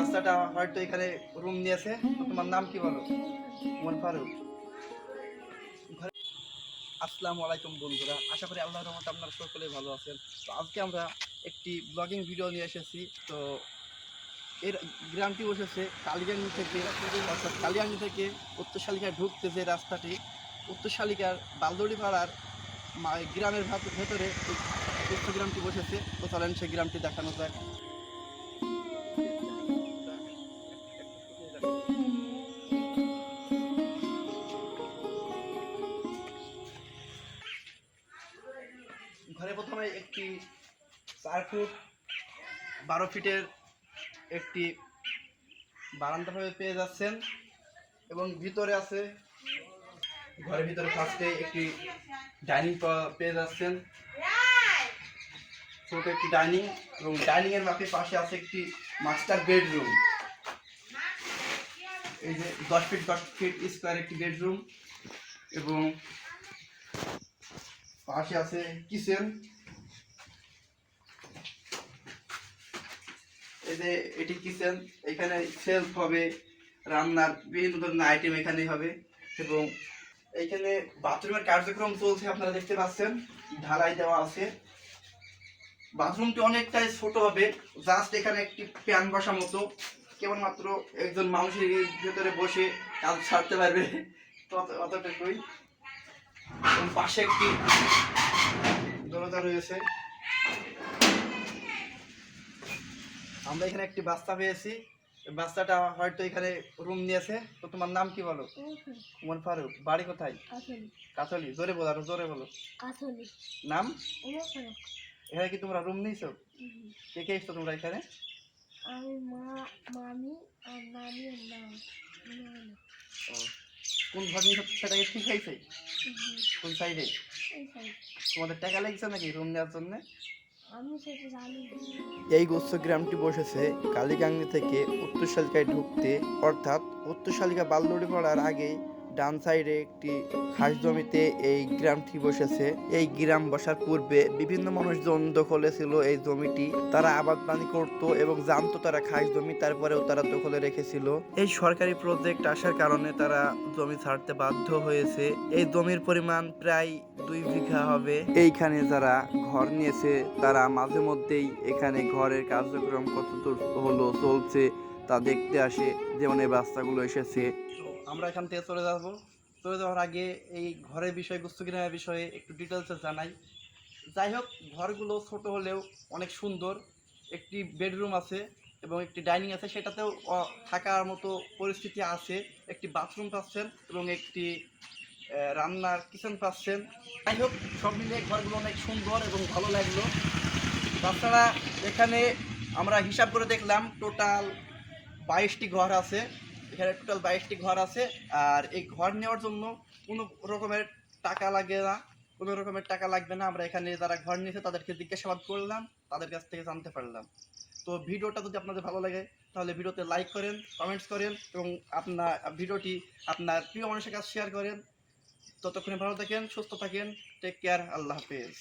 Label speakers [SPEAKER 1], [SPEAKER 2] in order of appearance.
[SPEAKER 1] বাচ্চাটা হয়তো এখানে রুম নিয়েছে। তোমার নাম কি বলো? মোহাম্মদ ফারুক। আসসালামু আলাইকুম বন্ধুরা, আশা করি আল্লাহর রহমতে আপনারা সকলে ভালো আছেন। তো আজকে আমরা একটি ব্লগিং ভিডিও নিয়ে এসেছি। তো এর গ্রামটি বসেছে কালিয়াঙ্গি থেকে, অর্থাৎ কালিয়াঙ্গি থেকে উত্তর শালিকায় ঢুকতে যে রাস্তাটি উত্তর শালিকার বালদড়ি পাড়ার গ্রামের ভেতরে উক্ত গ্রামটি বসেছে। তো চলেন সেই গ্রামটি দেখানো যায় ঘরে প্রথমে একটি চার ফুট বারো ফিটের একটি বারান্দা ভাবে পেয়ে যাচ্ছেন এবং ভিতরে আছে, ঘরের ভিতরে ফার্স্টে একটি ডাইনিং পেয়ে যাচ্ছেন। ছোট একটি ডাইনিং এবং ডাইনিং এর মাপে পাশে আছে একটি মাস্টার বেডরুম। এই যে দশ ফিট দশ ফিট স্কোয়ার একটি বেডরুম এবং পাশে আছে কিচেন এই যে এটি কিচেন, এখানে সেলফ হবে, রান্নার বিভিন্ন ধরনের আইটেম এখানে হবে এবং এইখানে বাথরুমের কার্যক্রম চলছে, আপনারা দেখতে পাচ্ছেন, ঢালাই দেওয়া আছে। বাথরুমটি অনেকটাই ছোট হবে জাস্ট এখানে একটি ফ্যান বসা মতো, কেবলমাত্র একজন মানুষের ভেতরে বসে কাজ ছাড়তে পারবে অতটুকুই এবং পাশে একটি দরজা রয়েছে। আমরা এখানে একটি বাচ্চা পেয়েছি। বাচ্চাটা হয়তো এখানে রুম নিয়েছে। তো তোমার নাম কি বলো? উমর ফারুক। বাড়ি কোথায়?
[SPEAKER 2] কাথলি
[SPEAKER 1] জোরে বলো আরও জোরে বলো। নাম? এখানে কি তোমরা রুম নিয়েছো। কে কে এসছো তোমরা এখানে?
[SPEAKER 2] আমি মা মামি আর নানি নাম।
[SPEAKER 1] ও, কোন ঘর নিয়ে সেটাকে ঠিক হয়েছে। কোন সাইডে। তোমাদের টাকা লাগছে নাকি রুম নেওয়ার জন্য
[SPEAKER 2] আমি সেটা জানি
[SPEAKER 1] এই গোস্ত গ্রামটি বসেছে কালীগাঙ্গি থেকে উত্তর শালিকায় ঢুকতে অর্থাৎ উত্তর শালিকা বাল্যড়ি পড়ার আগে ডান সাইডে একটি খাস জমিতে এই গ্রামটি বসেছে। এই গ্রাম বসার পূর্বে বিভিন্ন মানুষজন দখলে ছিল এই জমিটি। তারা আবাদ পানি করতো এবং জানতো তারা খাস জমি, তারপরেও তারা দখলে রেখেছিল। এই সরকারি প্রজেক্ট আসার কারণে তারা জমি ছাড়তে বাধ্য হয়েছে। এই জমির পরিমাণ প্রায় দুই বিঘা হবে। এইখানে যারা ঘর নিয়েছে, তারা মাঝে মধ্যেই এখানে ঘরের কার্যক্রম কতদূর হলো চলছে তা দেখতে আসে। যেমন এই বাচ্চাগুলো এসেছে। আমরা এখান থেকে চলে যাব। চলে যাওয়ার আগে এই ঘরের বিষয়ে কিনার বিষয়ে একটু ডিটেলসে জানাই। যাই হোক ঘরগুলো ছোট হলেও অনেক সুন্দর। একটি বেডরুম আছে এবং একটি ডাইনিং আছে। সেটাতেও থাকার মতো পরিস্থিতি আছে। একটি বাথরুম পাচ্ছেন এবং একটি রান্নার কিচেন পাচ্ছেন। যাই হোক সব মিলিয়ে ঘরগুলো অনেক সুন্দর এবং ভালো লাগল। তাছাড়া এখানে আমরা হিসাব করে দেখলাম টোটাল বাইশটি ঘর আছে। এখানে টোটাল বাইশটি ঘর আছে, আর এই ঘর নেওয়ার জন্য কোনো রকমের টাকা লাগে না, কোনো রকমের টাকা লাগবে না। আমরা এখানে যারা ঘর নিয়েছে, তাদেরকে জিজ্ঞাসাবাদ করলাম, তাদের কাছ থেকে জানতে পারলাম। তো ভিডিওটা যদি আপনাদের ভালো লাগে, তাহলে ভিডিওতে লাইক করেন কমেন্টস করেন, এবং আপনার ভিডিওটি আপনার প্রিয় মানুষের কাছে শেয়ার করেন। ততক্ষণে ভালো থাকেন, সুস্থ থাকেন টেক কেয়ার আল্লাহ হাফেজ।